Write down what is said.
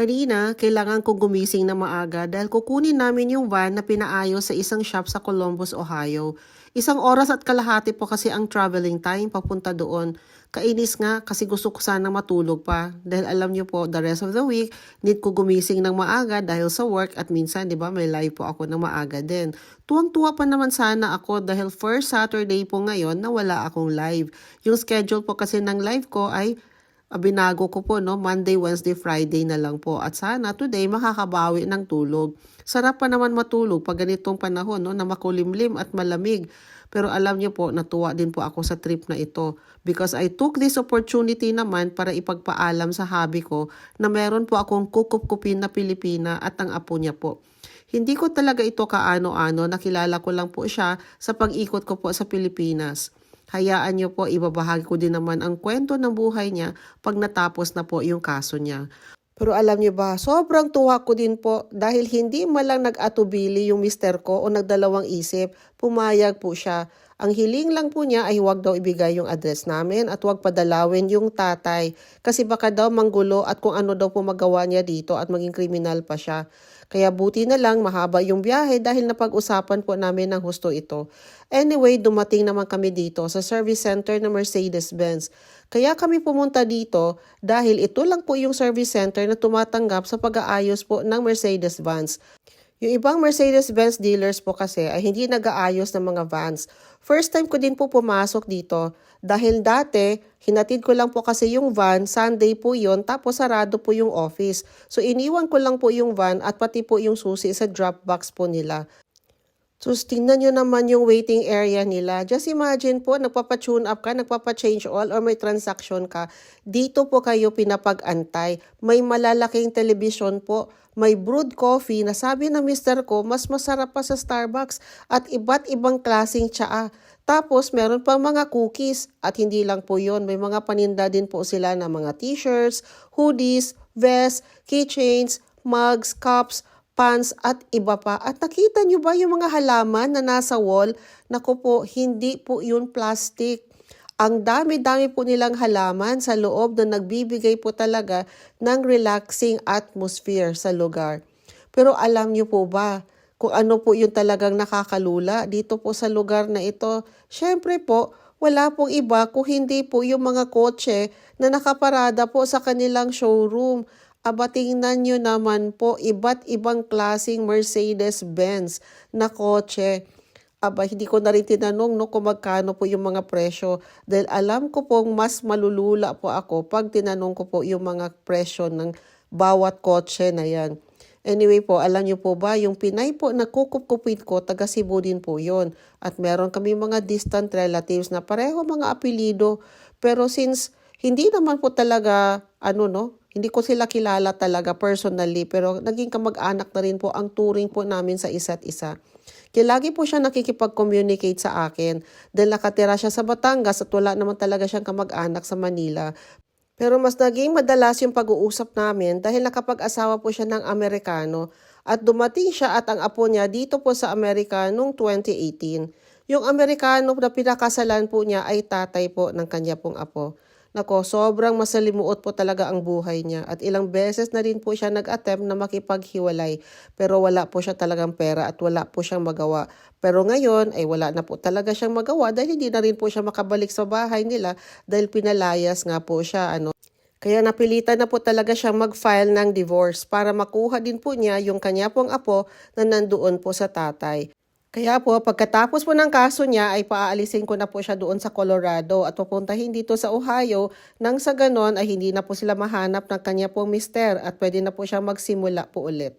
Kanina, kailangan kong gumising na maaga dahil kukunin namin yung van na pinaayos sa isang shop sa Columbus, Ohio. Isang oras at kalahati po kasi ang traveling time papunta doon. Kainis nga kasi gusto ko sana matulog pa. Dahil alam niyo po, the rest of the week, need ko gumising ng maaga dahil sa work at minsan, di ba, may live po ako ng maaga din. Tuwang-tuwa pa naman sana ako dahil first Saturday po ngayon na wala akong live. Yung schedule po kasi ng live ko ay binago ko po, no? Monday, Wednesday, Friday na lang po. At sana today makakabawi ng tulog. Sarap pa naman matulog pag ganitong panahon, no? Na makulimlim at malamig. Pero alam niyo po, natuwa din po ako sa trip na ito. Because I took this opportunity naman para ipagpaalam sa hobby ko na meron po akong kukup-kupin na Pilipina at ang apo niya po. Hindi ko talaga ito kaano-ano, nakilala ko lang po siya sa pag-ikot ko po sa Pilipinas. Hayaan niyo po, ibabahagi ko din naman ang kwento ng buhay niya pag natapos na po yung kaso niya. Pero alam niyo ba, sobrang tuwa ko din po dahil hindi malang nag-atubili yung mister ko o nagdalawang isip, pumayag po siya. Ang hiling lang po niya ay huwag daw ibigay yung address namin at huwag padalawin yung tatay kasi baka daw manggulo at kung ano daw po magawa niya dito at maging kriminal pa siya. Kaya buti na lang mahaba yung biyahe dahil napag-usapan po namin ng husto ito. Anyway, dumating naman kami dito sa service center ng Mercedes-Benz. Kaya kami pumunta dito dahil ito lang po yung service center na tumatanggap sa pag-aayos po ng Mercedes vans. Yung ibang Mercedes-Benz dealers po kasi ay hindi nag-aayos ng mga vans. First time ko din po pumasok dito dahil dati hinatid ko lang po kasi yung van, Sunday po yon tapos sarado po yung office. So iniwan ko lang po yung van at pati po yung susi sa drop box po nila. So, tingnan nyo naman yung waiting area nila. Just imagine po, nagpapa-tune up ka, nagpapa-change all or may transaction ka. Dito po kayo pinapag-antay. May malalaking television po. May brewed coffee na sabi ng mister ko, mas masarap pa sa Starbucks at iba't ibang klaseng tsaa. Tapos, meron pa mga cookies. At hindi lang po yon may mga paninda din po sila na mga t-shirts, hoodies, vests, keychains, mugs, cups, pants at iba pa. At nakita nyo ba yung mga halaman na nasa wall? Naku po, hindi po yun plastic. Ang dami-dami po nilang halaman sa loob na nagbibigay po talaga ng relaxing atmosphere sa lugar. Pero alam nyo po ba kung ano po yung talagang nakakalula dito po sa lugar na ito? Siyempre po, wala pong iba kung hindi po yung mga kotse na nakaparada po sa kanilang showroom. Aba, tingnan nyo naman po, iba't ibang klasing Mercedes-Benz na kotse. Aba, hindi ko na rin tinanong no, kung magkano po yung mga presyo. Dahil alam ko pong mas malulula po ako pag tinanong ko po yung mga presyo ng bawat kotse na yan. Anyway po, alam niyo po ba, yung Pinay po na kukup-kupit ko, taga Cebu din po yon At meron kami mga distant relatives na pareho mga apelido. Pero since hindi naman po talaga, ano no, hindi ko sila kilala talaga personally, pero naging kamag-anak na rin po ang turing po namin sa isa't isa. Kaya lagi po siya nakikipag-communicate sa akin dahil nakatira siya sa Batangas at wala naman talaga siyang kamag-anak sa Manila. Pero mas naging madalas yung pag-uusap namin dahil nakapag-asawa po siya ng Amerikano at dumating siya at ang apo niya dito po sa Amerika noong 2018. Yung Amerikano na pinakasalan po niya ay tatay po ng kanya pong apo. Nako, sobrang masalimuot po talaga ang buhay niya at ilang beses na rin po siya nag-attempt na makipaghiwalay pero wala po siya talagang pera at wala po siyang magawa. Pero ngayon ay wala na po talaga siyang magawa dahil hindi na rin po siya makabalik sa bahay nila dahil pinalayas nga po siya ano. Kaya napilitan na po talaga siyang mag-file ng divorce para makuha din po niya yung kanya pong apo na nandoon po sa tatay. Kaya po, pagkatapos po ng kaso niya, ay paaalisin ko na po siya doon sa Colorado at pupuntahin dito sa Ohio nang sa ganon ay hindi na po sila mahanap ng kanya pong mister at pwede na po siya magsimula po ulit.